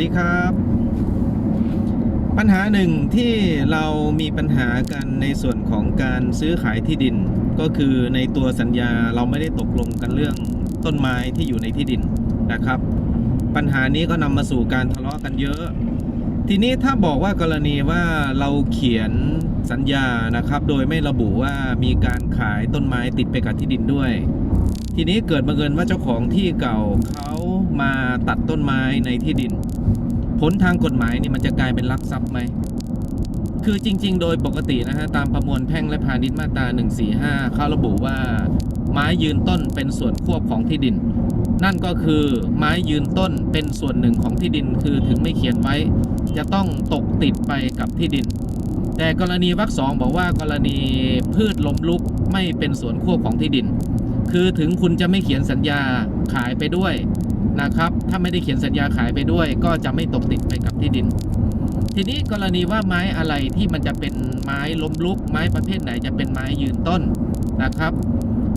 ดีครับ ปัญหาหนึ่งที่เรามีปัญหากันในส่วนของการซื้อขายที่ดิน ก็คือในตัวสัญญาเราไม่ได้ตกลงกันเรื่องต้นไม้ที่อยู่ในที่ดินนะครับ ปัญหานี้ก็นำมาสู่การทะเลาะกันเยอะ ทีนี้ถ้าบอกว่ากรณีว่าเราเขียนสัญญานะครับ โดยไม่ระบุว่ามีการขายต้นไม้ติดไปกับที่ดินด้วย ทีนี้เกิดบังเอิญว่าเจ้าของที่เก่าเขามาตัดต้นไม้ในที่ดิน ผลทางกฎหมายนี่มันจะกลายเป็นลักทรัพย์ไหม คือจริง ๆ โดยปกตินะฮะตามประมวลแพ่งและพาณิชย์มาตรา 145 เขาระบุว่า ไม้ยืนต้นเป็นส่วนควบของที่ดิน นั่นก็คือไม้ยืนต้นเป็นส่วนหนึ่งของที่ดิน คือถึงไม่เขียนไว้ จะต้องตกติดไปกับที่ดิน แต่กรณีวรรคสองบอกว่ากรณีพืชล้มลุกไม่เป็นส่วนควบของที่ดิน คือถึงคุณจะไม่เขียนสัญญาขายไปด้วย นะครับ ถ้าไม่ได้เขียนสัญญาขายไปด้วย ก็จะไม่ตกติดไปกับที่ดิน ทีนี้กรณีว่าไม้อะไรที่มันจะเป็นไม้ล้มลุก ไม้ประเภทไหนจะเป็นไม้ยืนต้นนะครับ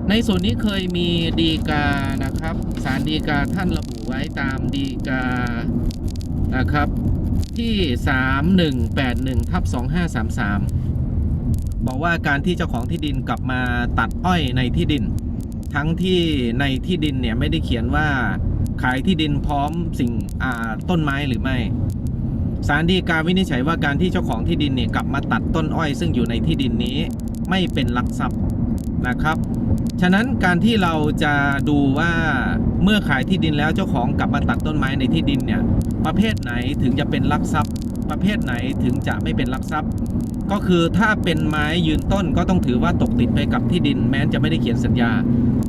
ในส่วนนี้เคยมีดีกานะครับสารดีกาท่านระบุไว้ตามดีกานะครับ ที่ 3181ทับ2533 บอกว่าการที่เจ้าของที่ดินกลับมาตัดอ้อยในที่ดินทั้งที่ในที่ดินเนี่ยไม่ได้เขียนว่า ขายที่ดินพร้อมสิ่งต้นไม้หรือไม่สารดีกาวินิจฉัยว่าการที่เจ้าของที่ดินเนี่ยกลับมาตัดต้นอ้อย ซึ่งอยู่ในที่ดินนี้ไม่เป็นลักทรัพย์นะครับ ฉะนั้นการที่เราจะดูว่าเมื่อขายที่ดินแล้วเจ้าของกลับมาตัดต้นไม้ในที่ดินเนี่ยประเภทไหนถึงจะเป็นลักทรัพย์ ประเภทไหนถึงจะไม่เป็นลักทรัพย์ ก็คือถ้าเป็นไม้ยืนต้นก็ต้องถือว่าตกติดไปกับที่ดิน แม้จะไม่ได้เขียนสัญญา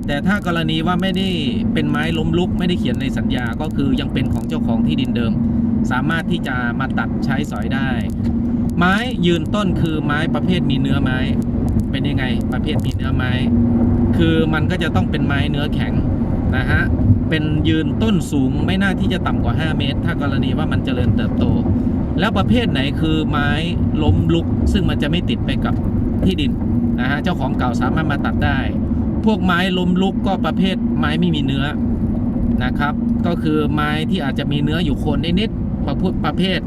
แต่ถ้ากรณีว่าไม่ได้เป็นไม้ล้มลุก ไม่ได้เขียนในสัญญาก็คือยังเป็นของเจ้าของที่ดินเดิม สามารถที่จะมาตัดใช้สอยได้ ไม้ยืนต้นคือไม้ประเภทมีเนื้อไม้ เป็นยังไงประเภทมีเนื้อไม้ คือมันก็จะต้องเป็นไม้เนื้อแข็งนะฮะเป็นยืนต้นสูงไม่น่าที่จะต่ำกว่า 5 เมตร ถ้ากรณีว่ามันเจริญเติบโต แล้วประเภทไหนคือไม้ล้มลุก ซึ่งมันจะไม่ติดไปกับที่ดินนะฮะเจ้าของเก่าสามารถมาตัดได้ พวกไม้ล้มลุกก็ประเภทไม้ไม่มีเนื้อนะครับ ก็คือไม้ที่อาจจะมีเนื้ออยู่คนนิดๆประพุประเภท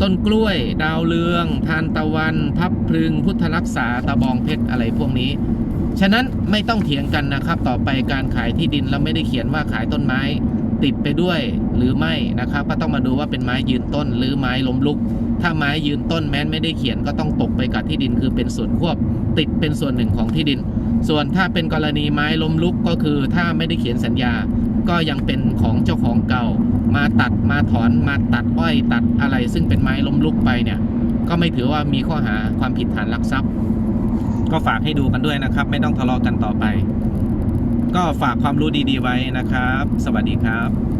ต้นกล้วย ดาวเรือง ทานตะวัน พับพลึง พุทธรักษาตะบองเพชรอะไรพวกนี้ ฉะนั้นไม่ต้องเถียงกันนะครับ ต่อไปการขายที่ดินแล้วไม่ได้เขียนว่าขายต้นไม้ ติดไปด้วยหรือไม่นะครับ ก็ต้องมาดูว่าเป็นไม้ยืนต้นหรือไม้ล้มลุก ถ้าไม้ยืนต้นแม้นไม่ได้เขียนก็ต้องตกไปกับที่ดินคือเป็นส่วนควบ ติดเป็นส่วนหนึ่งของที่ดิน ส่วนถ้าเป็นกรณีไม้ล้มลุกก็คือ ถ้าไม่ได้เขียนสัญญา ก็ยังเป็นของเจ้าของเก่า มาตัดมาถอนมาตัดอ้อยตัดอะไร ซึ่งเป็นไม้ล้มลุกไปเนี่ยก็ไม่ถือว่ามีข้อหาความผิดฐานลักทรัพย์ ก็ฝากให้ดูกันด้วยนะครับ ไม่ต้องทะเลาะกันต่อไป ก็ฝากความรู้ดีๆไว้นะครับ สวัสดีครับ